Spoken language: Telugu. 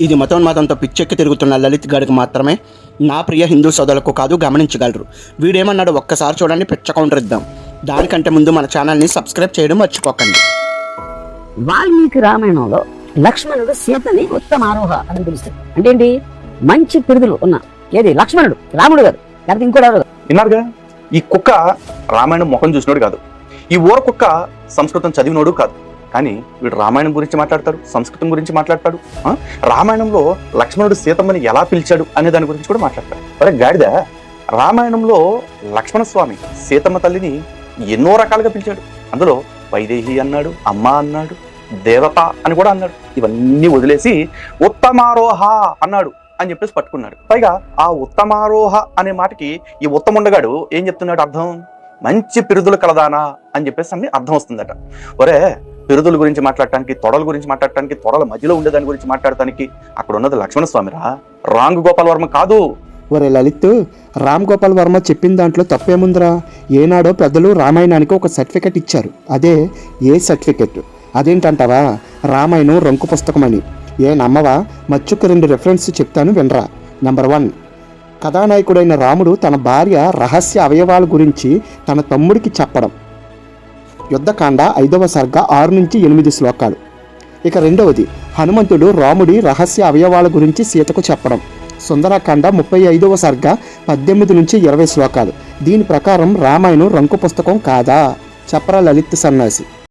ఇది మతోన్మాదంతో పిచ్చెక్కి తిరుగుతున్న లలిత్ గడికి మాత్రమే నా ప్రియ హిందూ సోదరులకు కాదు గమనించగలరు. వీడేమన్నాడు ఒక్కసారి చూడండి పిచ్చ కౌంటర్ ఇద్దాం. దానికంటే ముందు మన ఛానల్ని సబ్స్క్రైబ్ చేయడం మర్చిపోకండి. వాల్మీకి రామాయణంలో లక్ష్మణుడు సీతని ఉత్తమారోహ అని పిలుస్తాడు అంటే ఏంటి? మంచి పిరుదులు ఉన్న ఏది? లక్ష్మణుడు రాముడు గారు. లేకపోతే ఇంకోటి ఎవరు? కాదు. విన్నారుగా ఈ కుక్క రామాయణం ముఖం చూసినోడు కాదు. ఈ ఊర కుక్క సంస్కృతం చదివినోడు కాదు. కానీ వీడు రామాయణం గురించి మాట్లాడతాడు సంస్కృతం గురించి మాట్లాడతాడు రామాయణంలో లక్ష్మణుడు సీతమ్మని ఎలా పిలిచాడు అనే దాని గురించి కూడా మాట్లాడతాడు. అరే గాడిద రామాయణంలో లక్ష్మణ స్వామి సీతమ్మ తల్లిని ఎన్నో రకాలుగా పిలిచాడు. అందులో వైదేహి అన్నాడు అమ్మ అన్నాడు దేవత అని కూడా అన్నాడు. ఇవన్నీ వదిలేసి ఉత్తమారోహ అన్నాడు అని చెప్పేసి పట్టుకున్నాడు. పైగా ఆ ఉత్తమారోహ అనే మాటకి ఈ ఉత్తముండగాడు ఏం చెప్తున్నాడు అర్థం? మంచి పిరుదులు కలదానా అని చెప్పేసి అన్ని అర్థం వస్తుందట. ఒరే పిరుదుల గురించి మాట్లాడటానికి తొడల గురించి మాట్లాడటానికి తొడల మధ్యలో ఉండే దాని గురించి మాట్లాడటానికి అక్కడ ఉన్నది లక్ష్మణ స్వామిరా. రాంగ్ గోపాల్ వర్మ కాదు. ఒరే లలిత్ రామ్ గోపాల్ వర్మ చెప్పిన దాంట్లో తప్పేముందిరా? ఏనాడో పెద్దలు రామాయణానికి ఒక సర్టిఫికెట్ ఇచ్చారు. అదే ఏ సర్టిఫికెట్? అదేంటంటావా? రామాయణం రంకు పుస్తకం అని ఏ నమ్మవా? మచ్చుకు రెండు రెఫరెన్స్ చెప్తాను వినరా. నెంబర్ వన్ కథానాయకుడైన రాముడు తన భార్య రహస్య అవయవాల గురించి తన తమ్ముడికి చెప్పడం. యుద్ధకాండ ఐదవ సర్గ ఆరు నుంచి ఎనిమిది శ్లోకాలు. ఇక రెండవది హనుమంతుడు రాముడి రహస్య అవయవాల గురించి సీతకు చెప్పడం. సుందరకాండ ముప్పై ఐదవ సర్గ పద్దెనిమిది నుంచి ఇరవై శ్లోకాలు. దీని ప్రకారం రామాయణం రంకు పుస్తకం కాదా? చెప్పరా లలిత్ సన్నాసి.